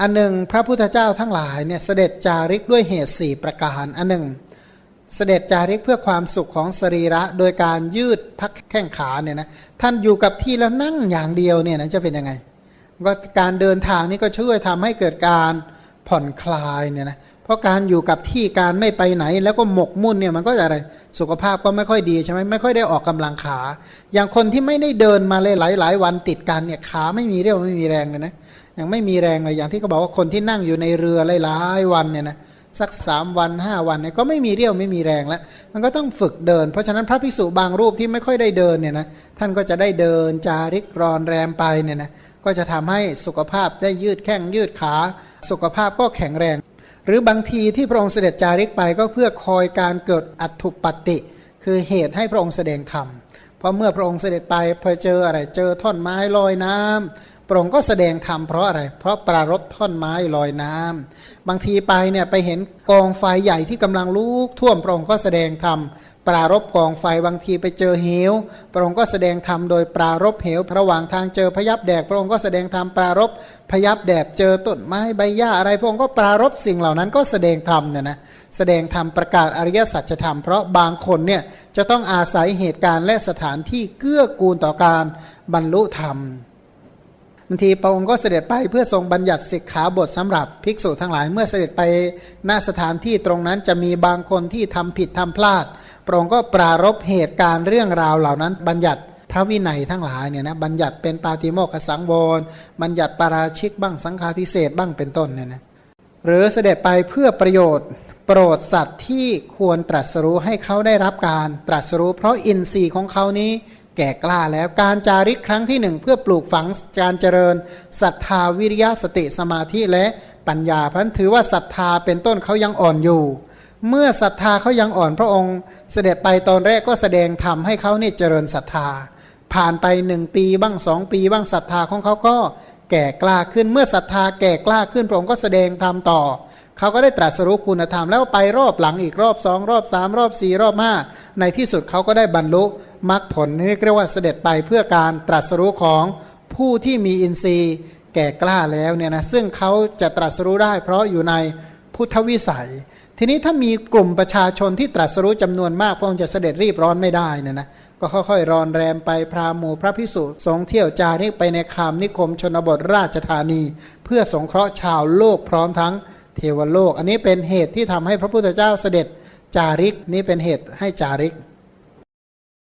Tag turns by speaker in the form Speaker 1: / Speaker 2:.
Speaker 1: อันหนึ่งพระพุทธเจ้าทั้งหลายเนี่ยเสด็จจาริกด้วยเหตุสี่ประการ อันหนึ่ง เสด็จจาริกเพื่อความสุขของสรีระโดยการยืดพักแข้งขาเนี่ยนะท่านอยู่กับที่แล้วนั่งอย่างเดียวเนี่ยนะจะเป็นยังไงก็การเดินทางนี่ก็ช่วยทำให้เกิดการผ่อนคลายเนี่ยนะ เพราะการอยู่กับที่การไม่ไปไหน แล้วก็หมกมุ่นเนี่ยมันก็จะอะไรสุขภาพก็ไม่ค่อยดีใช่ไหมไม่ค่อยได้ออกกำลังขา อย่างคนที่ไม่ได้เดินมาเลยหลายหลายวันติดกันเนี่ยขาไม่มีเรี่ยวไม่มีแรงเลยนะยังไม่มีแรงเลยอย่างที่เขาบอกว่าคนที่นั่งอยู่ในเรือหลายวันเนี่ยนะสักสามวันห้าวันเนี่ยก็ไม่มีเรี่ยวไม่มีแรงแล้ว มันก็ต้องฝึกเดิน เพราะฉะนั้นพระภิกษุบางรูปที่ไม่ค่อยได้เดินเนี่ยนะท่านก็จะได้เดินจาริกรอนแรมไปเนี่ยนะก็จะทำให้สุขภาพได้ยืดแข้งยืดขา สุขภาพก็แข็งแรง หรือบางทีที่พระองค์เสด็จจาริกไปก็เพื่อคอยการเกิดอัตถุปฏิคือเหตุให้พระองค์แสดงธรรมเพราะเมื่อพระองค์เสด็จไปพอเจออะไรเจอท่อนไม้ลอยน้ำ พระองค์ก็แสดงธรรมเพราะอะไร เพราะปรารบท่อนไม้ลอยน้ำบางทีไปเนี่ยไปเห็นกองไฟใหญ่ที่กำลังลุกท่วมพระองค์ก็แสดงธรรมปรารบกองไฟบางทีไปเจอเหว พระองค์ก็แสดงธรรมโดยปรารบเหวระหว่างทางเจอพยับแดกพระองค์ก็แสดงธรรมปรารบพยับแดดเจอต้นไม้ใบหญ้าอะไร พระองค์ก็ปรารบสิ่งเหล่านั้นก็แสดงธรรมเนี่ยนะแสดงธรรมประกาศอริยสัจธรรมเพราะบางคนเนี่ยจะต้องอาศัยเหตุการณ์และสถานที่เกื้อกูลต่อการบรรลุธรรม บางทีพระองค์ก็เสด็จไปเพื่อทรงบัญญัติสิกขาบทสำหรับภิกษุทั้งหลายเมื่อเสด็จไปณสถานที่ตรงนั้นจะมีบางคนที่ทำผิดทำพลาดพระองค์ก็ปรารบเหตุการณ์เรื่องราวเหล่านั้น บัญญัติพระวินัยทั้งหลายเนี่ยนะบัญญัติเป็นปาติโมกขสังวรบัญญัติปาราชิกบ้างสังฆาทิเศษบ้างเป็นต้นเนี่ยนะหรือเสด็จไปเพื่อประโยชน์โปรดสัตว์ที่ควรตรัสรู้ให้เขาได้รับการตรัสรู้ เพราะอินทรีย์ของเขานี้ แก่กล้าแล้วการจาริกครั้งที่หนึ่งเพื่อปลูกฝังการเจริญศรัทธาวิริยะสติสมาธิและปัญญาพันถือว่าศรัทธาเป็นต้นเขายังอ่อนอยู่ เมื่อศรัทธาเขายังอ่อนพระองค์ เสด็จไปตอนแรกก็แสดงธรรมให้เขาเนี่ยเจริญศรัทธา ผ่านไปหนึ่งปีบ้างสองปีบ้างศรัทธาของเขาก็แก่กล้าขึ้นเมื่อศรัทธาแก่กล้าขึ้นพระองค์ก็แสดงธรรมต่อเขาก็ได้ตรัสรู้คุณธรรมแล้วไปรอบหลังอีกรอบสองรอบสามรอบสี่รอบห้าในที่สุดเขาก็ได้บรรลุ มรรคผลนี่เรียกว่าเสด็จไปเพื่อการตรัสรู้ของผู้ที่มีอินทรีย์แก่กล้าแล้วเนี่ยนะซึ่งเขาจะตรัสรู้ได้ เพราะอยู่ในพุทธวิสัย ทีนี้ถ้ามีกลุ่มประชาชนที่ตรัสรู้จำนวนมากพระองค์จะเสด็จรีบร้อนไม่ได้เนี่ยนะก็ค่อยๆรอนแรมไปพราหมูพระพิสุสงเที่ยวจาริกไปในคามนิคมชนบทราชธานี เพื่อสงเคราะห์ชาวโลกพร้อมทั้งเทวโลก อันนี้เป็นเหตุที่ทำให้พระพุทธเจ้าเสด็จจาริกนี่เป็นเหตุให้จาริก